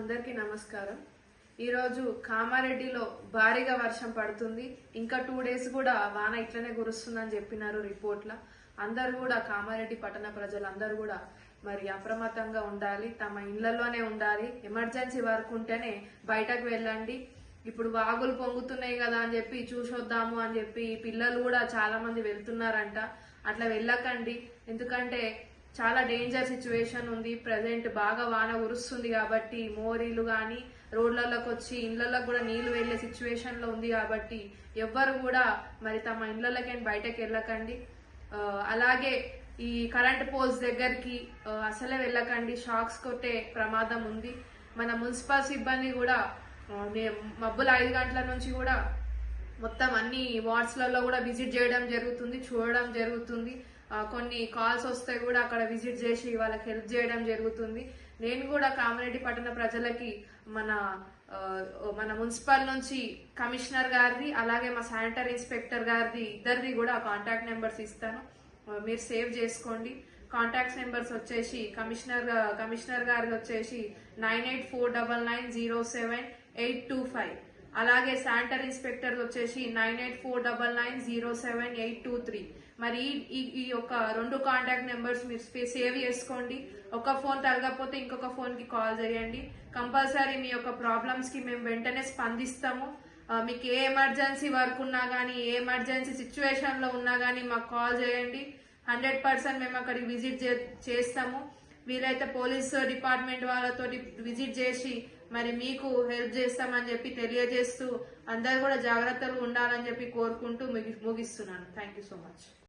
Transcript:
అందరికీ నమస్కారం. ఈరోజు కామారెడ్డిలో భారీగా వర్షం పడుతుంది. ఇంకా టూ డేస్ కూడా వాన ఇట్లనే కురుస్తుందని చెప్పినారు రిపోర్ట్ల. అందరు కూడా కామారెడ్డి పట్టణ ప్రజలందరూ కూడా మరి అప్రమత్తంగా ఉండాలి తమ ఇళ్ళలోనే ఉండాలి ఎమర్జెన్సీ వర్క్ ఉంటేనే బయటకు వెళ్ళండి. ఇప్పుడు వాగులు పొంగుతున్నాయి కదా అని చెప్పి చూసొద్దాము అని చెప్పి పిల్లలు కూడా చాలా మంది వెళ్తున్నారంట. అట్లా వెళ్ళకండి. ఎందుకంటే చాలా డేంజర్ సిచ్యువేషన్ ఉంది. ప్రజెంట్ బాగా వాన ఉరుస్తుంది కాబట్టి మోరీలు కానీ రోడ్లలోకి వచ్చి ఇళ్ళలోకి కూడా నీళ్ళు వెళ్ళే సిచ్యువేషన్లో ఉంది కాబట్టి ఎవ్వరు కూడా మరి తమ ఇళ్ళలోకి బయటకు వెళ్ళకండి. అలాగే ఈ కరెంట్ పోల్స్ దగ్గరికి అసలే వెళ్ళకండి. షాక్స్ కొట్టే ప్రమాదం ఉంది. మన మున్సిపల్ సిబ్బంది కూడా మే- మబ్బుల ఐదు గంటల నుంచి కూడా మొత్తం అన్ని వార్డ్స్లలో కూడా విజిట్ చేయడం జరుగుతుంది చూడడం జరుగుతుంది. కొన్ని కాల్స్ వస్తే కూడా అక్కడ విజిట్ చేసి వాళ్ళకి హెల్ప్ చేయడం జరుగుతుంది. నేను కూడా కామరెడ్డి పట్టణ ప్రజలకి మన మన మున్సిపల్ నుంచి కమిషనర్ గారిది అలాగే మా శానిటరీ ఇన్స్పెక్టర్ గారిది ఇద్దరిది కూడా కాంటాక్ట్ నెంబర్స్ ఇస్తాను. మీరు సేవ్ చేసుకోండి. కాంటాక్ట్స్ నెంబర్స్ వచ్చేసి కమిషనర్ కమిషనర్ గారిది వచ్చేసి nine eight four double nine zero seven eight two five. అలాగే శానిటరీ ఇన్స్పెక్టర్ వచ్చేసి nine eight four double nine zero seven eight two three. మరి ఈ- ఈ యొక్క రెండు కాంటాక్ట్ నెంబర్స్ మీరు సేవ్ చేసుకోండి. ఒక ఫోన్ తరగకపోతే ఇంకొక ఫోన్కి కాల్ చేయండి. కంపల్సరీ మీ యొక్క ప్రాబ్లమ్స్కి మేము వెంటనే స్పందిస్తాము. మీకు ఏ ఎమర్జెన్సీ వర్క్ ఉన్నా కానీ ఏ ఎమర్జెన్సీ సిచ్యువేషన్లో ఉన్నా కానీ మాకు కాల్ చేయండి. హండ్రెడ్ పర్సెంట్ మేము అక్కడికి విజిట్ చేస్తాము. వీలైతే పోలీస్ డిపార్ట్మెంట్ వాళ్ళతో విజిట్ చేసి మరి మీకు హెల్ప్ చేస్తామని చెప్పి తెలియజేస్తూ అందరు కూడా జాగ్రత్తగా ఉండాలని చెప్పి కోరుకుంటూ ముగి- ముగిస్తున్నాను. Thank you so much